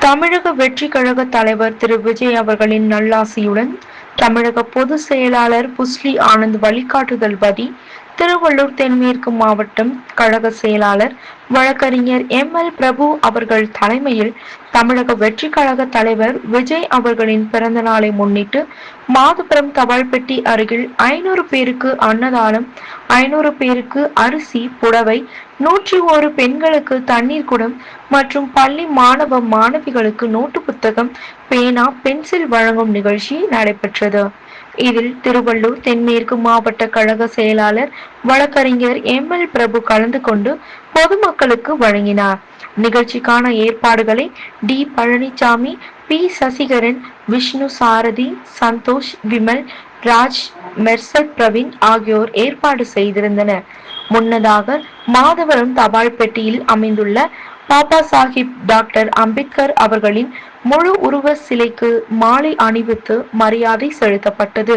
தமிழக வெற்றி கழக தலைவர் திரு விஜய் அவர்களின் நல்லாசியுடன் தமிழக பொதுச் செயலாளர் புஸ்லி ஆனந்த் வழிகாட்டுதல் படி திருவள்ளூர் தென்மேற்கு மாவட்டம் கழக செயலாளர் வழக்கறிஞர் எம் எல் பிரபு அவர்கள் தலைமையில் தமிழக வெற்றி கழக தலைவர் விஜய் அவர்களின் பிறந்த நாளை முன்னிட்டு மாதபுரம் தபால்பெட்டி அருகில் ஐநூறு பேருக்கு அன்னதானம் ஐநூறு பேருக்கு அரிசி புடவை நூற்றி ஒரு பெண்களுக்கு தண்ணீர் குடம் மற்றும் பள்ளி மாணவ மாணவிகளுக்கு நோட்டு புத்தகம் பேனா பென்சில் வழங்கும் நிகழ்ச்சி நடைபெற்றது. இதில் திருவள்ளூர் தென்மேற்கு மாவட்ட கழக செயலாளர் வழக்கறிஞர் எம். எல். பிரபு கலந்து கொண்டு பொதுமக்களுக்கு வழங்கினார். நிகழ்ச்சிக்கான ஏற்பாடுகளை டி. பழனிசாமி பி. சசிகரன் விஷ்ணு சாரதி சந்தோஷ் விமல் ராஜ் மெர்சட் பிரவீன் ஆகியோர் ஏற்பாடு செய்திருந்தனர் முன்னதாக மாதவரம் தபால் பெட்டியில் அமைந்துள்ள பாபா சாஹிப் டாக்டர் அம்பேத்கர் அவர்களின் முழு உருவ சிலைக்கு மாலை அணிவித்து மரியாதை செலுத்தப்பட்டது.